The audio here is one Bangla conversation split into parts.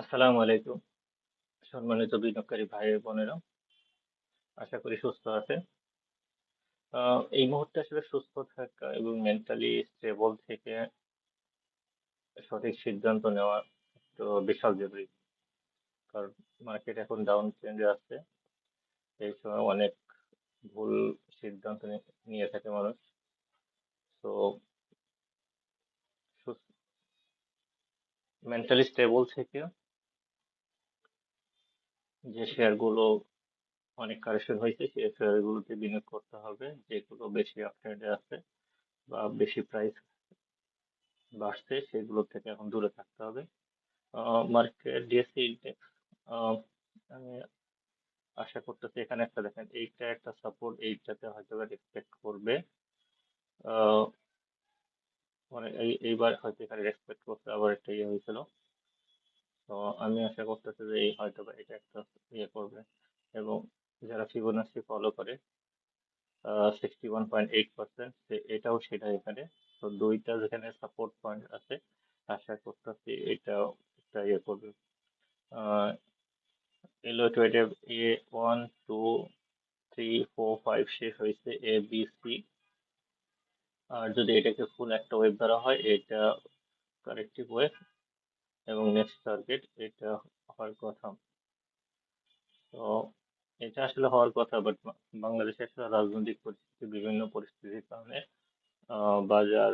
আসসালামু আলাইকুম। সম্মানিত বিনিয়োগকারী ভাই বোনেরা, আশা করি সুস্থ আছে এই মুহূর্তে আসলে সুস্থ থাকা এবং মেন্টালি স্টেবল থেকে সঠিক সিদ্ধান্ত নেওয়া তো বিশাল জরুরি। কারণ মার্কেট এখন ডাউন ট্রেন্ডে আছে। এই সময় অনেক ভুল সিদ্ধান্ত নিয়ে থাকে মানুষ। তো মেন্টালি স্টেবল থেকে যে শেয়ারগুলো অনেক কারেকশন হয়েছে, সেই শেয়ারগুলোতে বিনিয়োগ করতে হবে, যেগুলো বেশি আপট্রেন্ডে আছে বা বেশি প্রাইস বাড়ছে, সেগুলো থেকে এখন দূরে থাকতে হবে। মার্কেট ডিএসসি ইন্ডেক্স আমি আশা করতেছি এখানে একটা দেখেন, এইটা একটা সাপোর্ট এইটাতে হয়তো রেসপেক্ট করবে। মানে এই, এইবার হয়তো এখানে রেসপেক্ট করতে আবার একটা ইয়ে হয়েছিল। তো আমি আশা করতেছি যে এই হয়তো বা এটা একটা ইয়ে করবে। এবং যারা ফিবোনাচি ফলো করে sixty one point eight percent এটাও সেটা এখানে তো দুইটা যেখানে সাপোর্ট পয়েন্ট আছে, আশা করতেছি এটাও একটা ইয়ে করবে। এলো টুয়েটে এ one two three four five শেষ হয়েছে এ বি সি আর যদি এটাকে ফুল একটা ওয়েব ধরা হয়, এটা কারেক্টিভ ওয়েব এবং নেক্সট টার্গেট এটা হওয়ার কথা। তো এটা আসলে হওয়ার কথা বাট বাংলাদেশে আসলে রাজনৈতিক পরিস্থিতি, বিভিন্ন পরিস্থিতির কারণে বাজার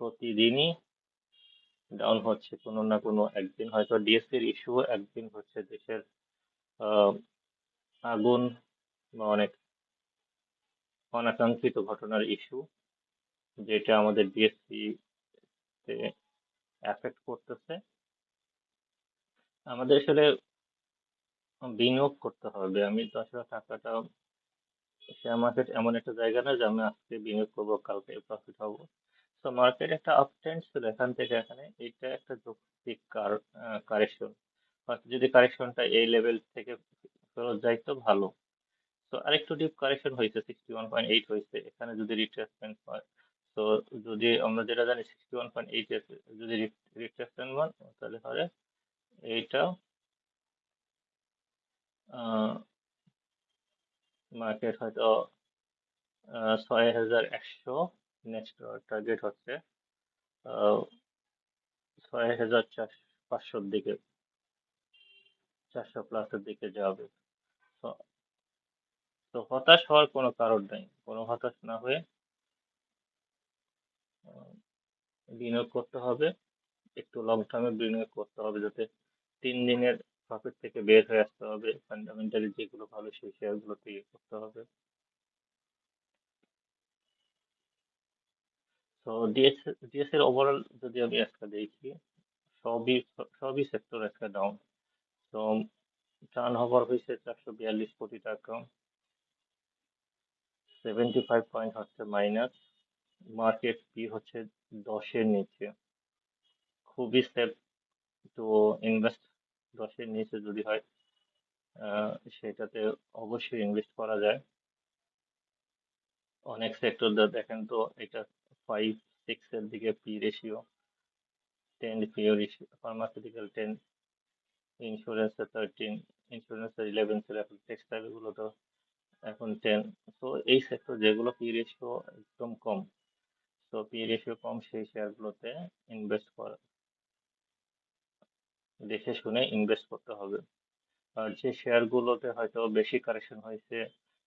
প্রতিদিনই ডাউন হচ্ছে। কোনো না কোনো একদিন হয়তো ডিএসসি এর ইস্যু একদিন হচ্ছে দেশের আগুন বা অনেক অনাকাঙ্ক্ষিত ঘটনার ইস্যু যেটা আমাদের ডিএসসি তে এফেক্ট করতেছে। আমাদের আসলে বিনিয়োগ করতে হবে। আমি তো আসলে টাকাটা শেয়ার মার্কেট এমন একটা জায়গা না যে আমি আজকে বিনিয়োগ করব, কালকে প্রফিট হব। তো মার্কেট একটা আপ ট্রেন্ড ছিল এখান থেকে এখানে। এটা একটা যৌক্তিক কারেকশন যদি কারেকশনটা এই লেভেল থেকে ফেরত যায় তো ভালো। তো আরেকটু ডিপ কারেকশন হয়েছে সিক্সটি ওয়ান পয়েন্ট এইট হয়েছে। এখানে যদি রিট্রেসমেন্ট হয় তো যদি আমরা যেটা জানি সিক্সটি ওয়ান পয়েন্ট এইট যদি রিট্রেসমেন্ট হয়, তাহলে হবে এইটা মার্কেট হয়তো ছয় হাজার একশো নেক্সট টার্গেট হচ্ছে ছয় হাজার চারশো পাঁচশোর দিকে, চারশো প্লাসের দিকে যাবে। তো হতাশ হওয়ার কোনো কারণ নেই। কোনো হতাশ না হয়ে বিনিয়োগ করতে হবে, একটু লং টার্মে বিনিয়োগ করতে হবে যাতে তিন দিনের প্রফিট থেকে বের হয়ে আসতে হবে। ফান্ডামেন্টালি যেগুলো ভালো সেই শেয়ারগুলোতে ইয়ে করতে হবে। তো ডিএস ডিএস এর ওভারঅল যদি আমি আজকে দেখি, সবই সবই সেক্টর আজকে ডাউন তো টার্ন ওভার হয়েছে চারশো বিয়াল্লিশ কোটি টাকা। সেভেন্টি ফাইভ পয়েন্ট হচ্ছে মাইনাস মার্কেট পি হচ্ছে দশের নিচে। খুবই সেফ তো ইনভেস্ট দশের নিচে যদি হয় সেটাতে অবশ্যই ইনভেস্ট করা যায়। অনেক সেক্টর দেখেন তো, এটা ফাইভ সিক্স এর দিকে P ratio ten P ratio pharmaceutical ten insurance thirteen insurance eleven ছিল, এখন টেক্সটাইল তো এখন টেন তো এই সেক্টর যেগুলো পি রেশিও একদম কম তো পি রেশিও কম, সেই শেয়ারগুলোতে ইনভেস্ট করা দেখে শুনে ইনভেস্ট করতে হবে। আর যে শেয়ারগুলোতে হয়তো বেশি কারেকশন হয়েছে,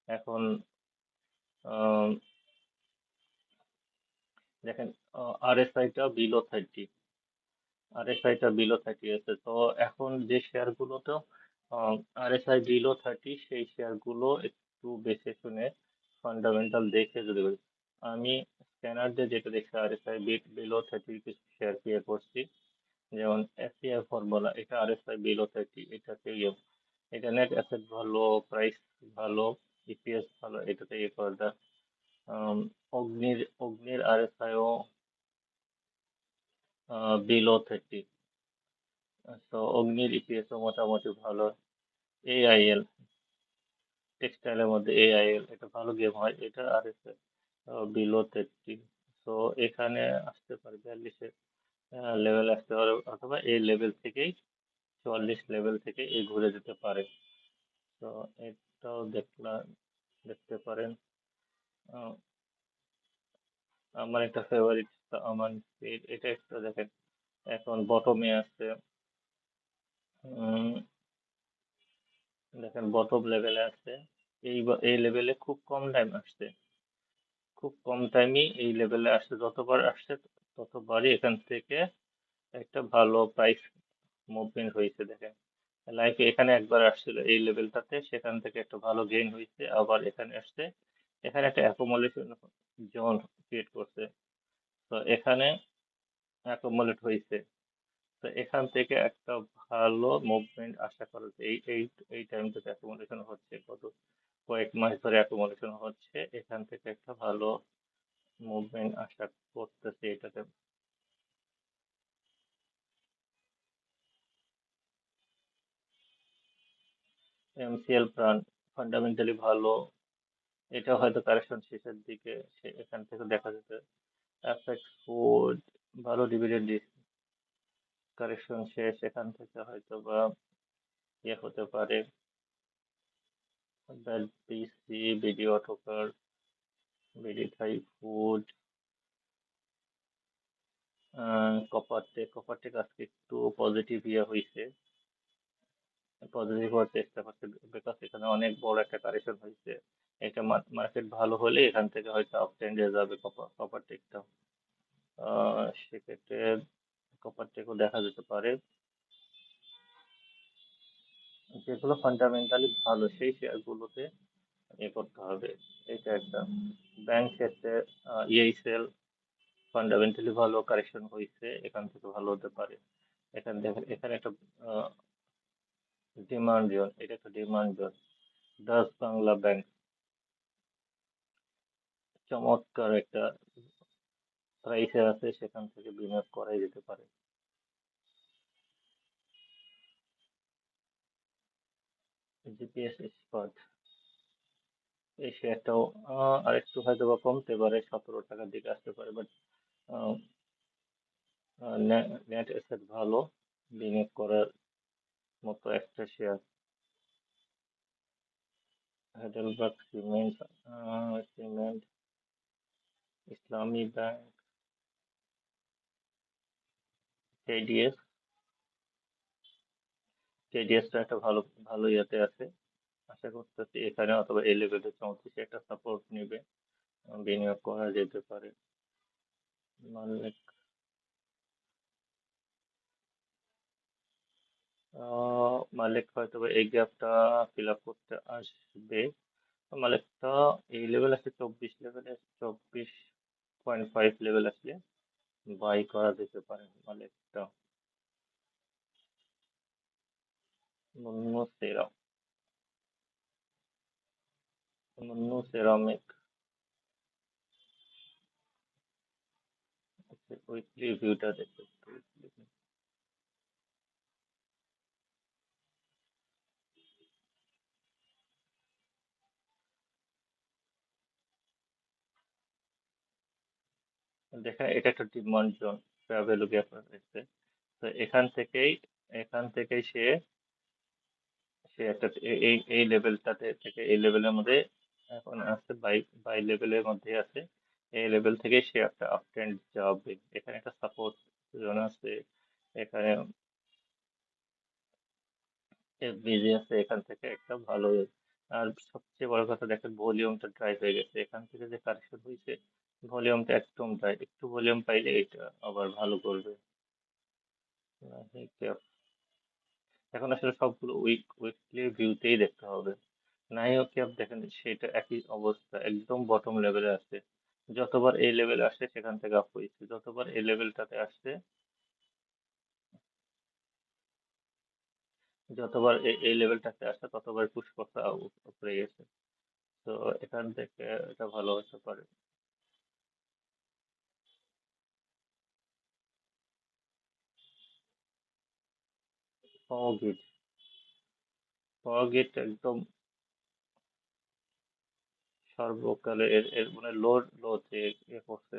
এখন দেখেন আরএসআই টা বিলো থার্টি আরএসআই টা বিলো থার্টি আছে। তো এখন যে শেয়ারগুলোতে আরএসআই বিলো থার্টি সেই শেয়ারগুলো একটু বেছে শুনে ফান্ডামেন্টাল দেখে যদি আমি স্ক্যানার দিয়ে যেটা দেখছি আরএসআই বিট বিলো থার্টি কিছু শেয়ার ক্রিয়ে করছি। যেমন এসিআই ফর্মুলা এটা আরএসআই বিলো থার্টি এটাতে ইয়ে এটা নেট অ্যাসেট ভালো প্রাইস ভালো ইপিএস ভালো, এটাতে ইয়ে করা যায়। অগ্নির অগ্নির আরএসআইও বিলো থার্টি তো অগ্নির ইপিএস ও মোটামুটি ভালো। এআইএল টেক্সটাইলের মধ্যে এআইএল এটা ভালো গেম হয়, এটা আর বিলো থার্টি তো এখানে আসতে পারে বিয়াল্লিশের লেভেল আসতে পারে অথবা এই লেভেল থেকেই চুয়াল্লিশ লেভেল থেকে এই ঘুরে যেতে পারে। তো এটাও দেখলাম দেখতে পারেন। আমার একটা ফেভারিট আমার এটা একটা দেখেন। এখন বটমে আছে। দেখেন বটম লেভেলে আছে। এই এই লেভেলে খুব কম টাইম আসছে। খুব কম টাইমই এই লেভেলে আসছে। যতবার আসছে ততবারই এখান থেকে একটা ভালো প্রাইস মুভমেন্ট হয়েছে দেখেন। লাইফে এখানে একবার আসছিল, এই লেভেলটাতে সেখান থেকে একটা ভালো গেইন হয়েছে, আবার এখানে আসছে। এখানে একটা অ্যাকোমোলেশন জোন ক্রিয়েট করছে। তো এখানে অ্যাকোমোলেট হয়েছে। তো এখান থেকে একটা ভালো মুভমেন্ট আশা করা যায়। এই এই এই টাইমটাতে অ্যাকুমুলেশন হচ্ছে, কত, কয়েক মাস ধরে অ্যাকোমোলেশন হচ্ছে। এখান থেকে একটা ভালো মুভমেন্ট আশা করতেছে এটাতে। এমসিএল প্রাণ ফান্ডামেন্টালি ভালো। এটা হয়তো কারেকশন শেষের দিকে সে এখান থেকে দেখা যেতে। অ্যাপেক্স ফুড ভালো ডিভিডেন্ড কারেকশন শেষ এখান থেকে হয়তো বা ইয়ে হতে পারে। BC BD Autocar BD Thai Food Coppertech Coppertech আজকে একটু পজিটিভ ইয়ে হয়েছে পজিটিভ হওয়ার চেষ্টা করছে বিকজ এখানে অনেক বড় একটা কারেকশন হয়েছে এটা মার্কেট ভালো হলে এখান থেকে হয়তো আপ ট্রেন্ডে যাবে কপার কপারটেকটা সেক্ষেত্রে কপারটেকও দেখা যেতে পারে। যেগুলো ফান্ডামেন্টালি ভালো সেই শেয়ারগুলোতে ইয়ে করতে হবে। এটা একটা ব্যাংক ক্ষেত্রে ইএসএল ফান্ডামেন্টালি ভালো কারেকশন হয়েছে এখান থেকে ভালো হতে পারে। এখানে দেখেন এখানে একটা ডিমান্ড জোন এটা একটা demand zone Dutch Bangla bank চমৎকার একটা প্রাইসে আছে, সেখান থেকে বিনিয়োগ করাই যেতে পারে। জিপিএস ইস্পাত এই শেয়ারটাও আরেকটু হয়তো বা কমতে পারে, সতেরো টাকার দিকে আসতে পারে বাট নেট অ্যাসেট ভালো বিনিয়োগ করার মতো একটা share Heidelberg cement cement Islami bank KDS কেডিএসটা একটা ভালো ভালো ইয়েতে আছে। আশা করতেছি এখানে অথবা এই লেভেলে চৌত্রিশ একটা সাপোর্ট নেবে বিনিয়োগ করা যেতে পারে। মালিক মালিক হয়তো এই গ্যাপটা ফিল আপ করতে আসবে। মালিকটা এই লেভেল আছে চব্বিশ লেভেলে চব্বিশ পয়েন্ট ফাইভ লেভেল আসলে বাই করা যেতে পারে মালিকটা। নুন্য দেখতে দেখেন এটা একটা ডিমান্ড জোন ভ্যালু গ্যাপ রয়েছে তো এখান থেকেই এখান থেকেই সে সে একটা এই এই লেভেলটাতে থেকে এই লেভেলের মধ্যে এখন আছে বাই বাই লেভেলের মধ্যে আছে। এই লেভেল থেকে সে একটা আপ ট্রেন্ড যাবে এখানে একটা সাপোর্ট জোন আছে, এখানে বিজি আছে, এখান থেকে একটা ভালো আর সবচেয়ে বড় কথা দেখেন ভলিউমটা ড্রাই হয়ে গেছে। এখান থেকে যে কারেকশন হয়েছে ভলিউমটা একদম ড্রাই একটু ভলিউম পাইলে এটা আবার ভালো করবে। এখন আসলে সবগুলো উইক উইকলি ভিউতেই দেখতে হবে। সেটা একই অবস্থা, একদম বটম লেভেলে আছে যতবার এই লেভেলে আসছে সেখান থেকে আপ হয়েছে। যতবার এই লেভেলটাতে আসছে যতবার এই লেভেলটাতে আসছে ততবার পুশ করতে উপরে গেছে। তো এখান থেকে এটা ভালো হতে পারে। পাওয়ার পাওয়ার একদম সর্বকালে এর এর মানে লো লোতে এ করছে।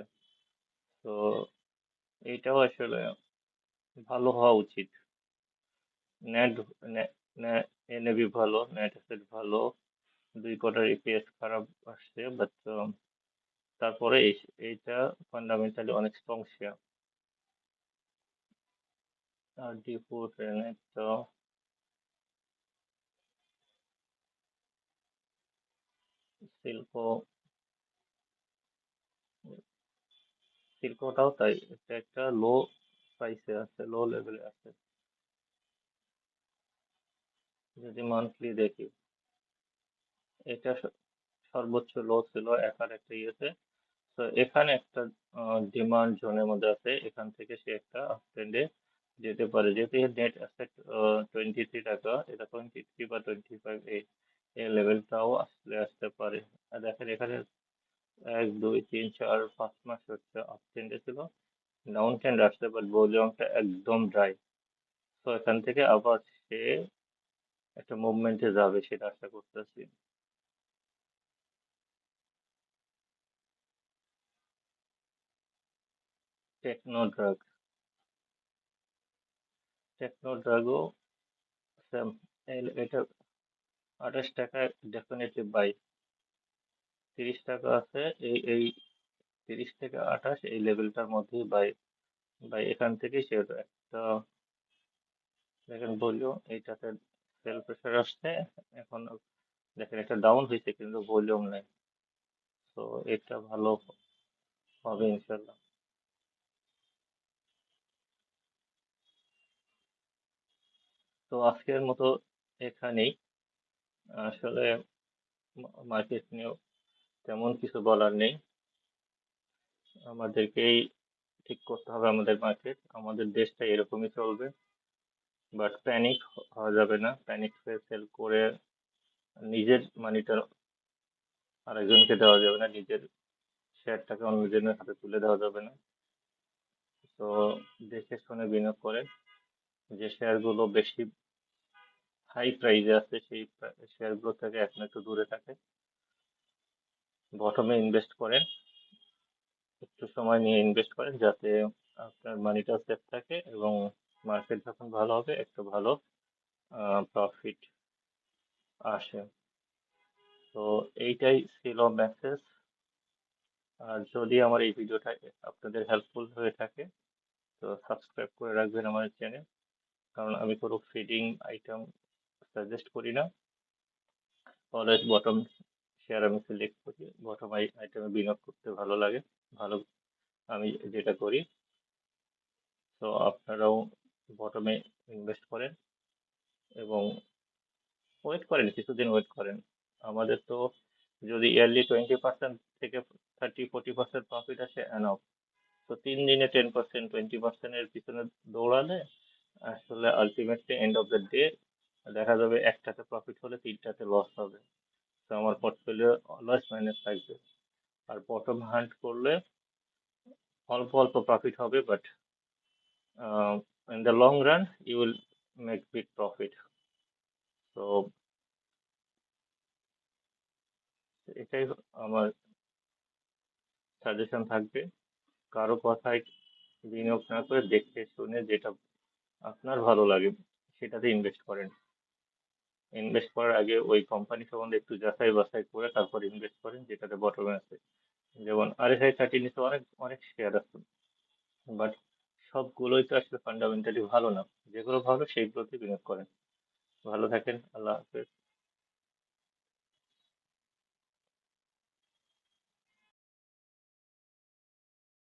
তো এইটাও আসলে ভালো হওয়া উচিত। নেট এনএবি ভালো নেট অ্যাসেট ভালো, দুই কোয়ার্টার ইপিএস খারাপ আসছে বাট তারপরে এইটা ফান্ডামেন্টালি অনেক স্ট্রং শেয়ার আর ডি ফোর তো শিল্পো শিল্পটাও তাই একটা লো প্রাইসে আছে লো লেভেলে আছে যদি মান্থলি দেখি এটা সর্বোচ্চ লো ছিল একার একটা ইয়েতে তো এখানে একটা ডিমান্ড জোনের মধ্যে আছে, এখান থেকে সে একটা আপট্রেন্ডে যেতে পারে। যেহেতু নেট অ্যাসেট টোয়েন্টি থ্রি টাকা, এটা টোয়েন্টি থ্রি বা টোয়েন্টি ফাইভ এই এই লেভেলটাও আসলে আসতে পারে। আর দেখেন এখানে এক, দুই, তিন, চার, পাঁচ মাস হচ্ছে আপ ছিল। ডাউন ট্রেন্ড আসছে বাট ভলিউমটা একদম ড্রাই তো এখান থেকে আবার সে একটা মুভমেন্টে যাবে সেটা আশা করতেছি। টেকনো ড্রাগ টেকনো ড্রাগও এটা আঠাশ টাকায় ডেফিনেটলি বাই তিরিশ টাকা আছে, এই এই তিরিশ থেকে আঠাশ এই লেভেলটার মধ্যেই বাই বাই এখান থেকে সে একটা দেখেন ভলিউম এইটাতে সেল প্রেশার আসছে, এখন দেখেন একটা ডাউন হয়েছে কিন্তু ভলিউম নেই। তো এটা ভালো হবে ইনশাল্লাহ তো আজকের মতো এখানেই। আসলে মার্কেট নিয়ে তেমন কিছু বলার নেই। আমাদেরকেই ঠিক করতে হবে আমাদের মার্কেট। আমাদের দেশটা এরকমই চলবে। বাট প্যানিক হওয়া যাবে না। প্যানিক হয়ে সেল করে নিজের মানিটা আরেকজনকে দেওয়া যাবে না। নিজের শেয়ারটাকে অন্যজনের হাতে তুলে দেওয়া যাবে না। তো দেখে শুনে বিনিয়োগ করে যে শেয়ারগুলো বেশি হাই প্রাইজে আছে সেই শেয়ারগুলো থেকে, এখন একটু দূরে থাকে। বটমে ইনভেস্ট করেন। একটু সময় নিয়ে ইনভেস্ট করেন যাতে আপনার মানিটা সেফ থাকে এবং মার্কেট যখন ভালো হবে, একটু ভালো প্রফিট আসে। তো এইটাই ছিল মেসেজ আর যদি আমার এই ভিডিওটা আপনাদের হেল্পফুল হয়ে থাকে, তো সাবস্ক্রাইব করে রাখবেন আমার চ্যানেল কারণ আমি কোনো ফিডিং আইটেম সাজেস্ট করি না। অলওয়েজ বটম শেয়ার আমি সিলেক্ট করি। বটম আইটেমে বিনিয়োগ করতে ভালো লাগে, ভালো আমি যেটা করি। তো আপনারাও বটমে ইনভেস্ট করেন এবং ওয়েট করেন, কিছুদিন ওয়েট করেন। আমাদের তো যদি ইয়ারলি টোয়েন্টি পার্সেন্ট থেকে থার্টি ফোর্টি পার্সেন্ট প্রফিট আসে অ্যানফ তো তিন দিনে টেন পার্সেন্ট টোয়েন্টি পার্সেন্টের পিছনে দৌড়ালে আসলে ultimately end of the day দেখা যাবে একটাতে প্রফিট হলে তিনটাতে লস হবে। তো আমার পোর্টফোলিও অলওয়েজ মাইনাস থাকবে। আর বটম হান্ট করলে অল্প অল্প প্রফিট হবে but in the long run you will make big profit তো এটাই আমার সাজেশন থাকবে। কারও কথায় বিনিয়োগ না করে দেখে শুনে যেটা আপনার ভালো লাগে, সেটাতে ইনভেস্ট করেন। ইনভেস্ট করার আগে ওই কোম্পানি সম্বন্ধে একটু যাচাই বাছাই করে তারপর ইনভেস্ট করেন, যেটাতে বটমে আছে। যেমন আরএসআই থার্টি নিচে অনেক অনেক শেয়ার আছে। বাট সবগুলোই তো আসলে ফান্ডামেন্টালি ভালো না। যেগুলো ভালো সেইগুলোতে বিনিয়োগ করেন। ভালো থাকেন, আল্লাহ হাফেজ।